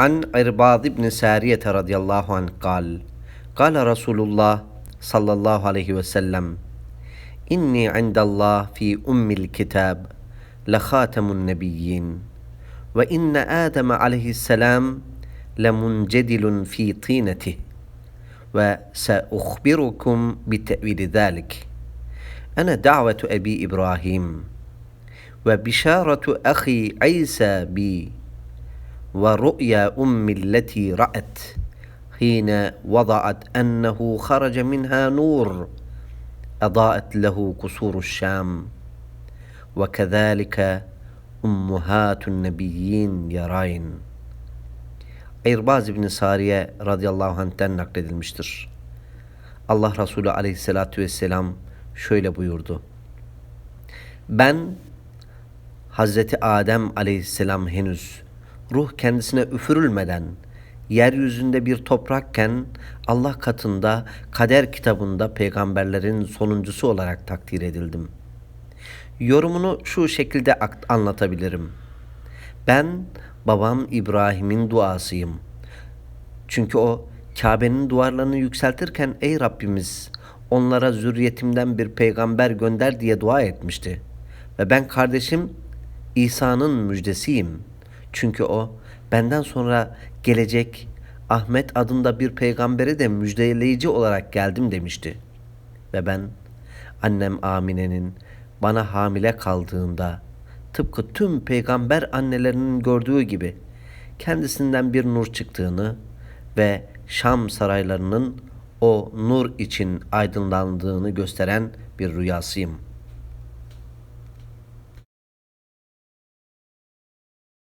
عن عرباض بن سارية رضي الله عنه قال قال رسول الله صلى الله عليه وسلم إني عند الله في أم الكتاب لخاتم النبيين وإن آدم عليه السلام لمنجدل في طينته وسأخبركم بتأويل ذلك. أنا دعوة أبي إبراهيم وبشارة أخي عيسى بي ورؤيا أمي التي رأت حين وضعت أنه خرج منها نور أضاءت له قصور الشام وكذلك أمهات النبيين يراين İrbaz İbni Sariye radıyallahu anh'ten nakledilmiştir. Allah Resulü aleyhissalatü vesselam şöyle buyurdu. Ben Hazreti Adem aleyhisselam henüz ruh kendisine üfürülmeden yeryüzünde bir toprakken Allah katında kader kitabında peygamberlerin sonuncusu olarak takdir edildim. Yorumunu şu şekilde anlatabilirim. Ben babam İbrahim'in duasıyım. Çünkü o Kabe'nin duvarlarını yükseltirken ey Rabbimiz onlara zürriyetimden bir peygamber gönder diye dua etmişti. Ve ben kardeşim İsa'nın müjdesiyim. Çünkü o benden sonra gelecek Ahmet adında bir peygambere de müjdeleyici olarak geldim demişti. Ve ben annem Amine'nin bana hamile kaldığında tıpkı tüm peygamber annelerinin gördüğü gibi kendisinden bir nur çıktığını ve Şam saraylarının o nur için aydınlandığını gösteren bir rüyasıyım.''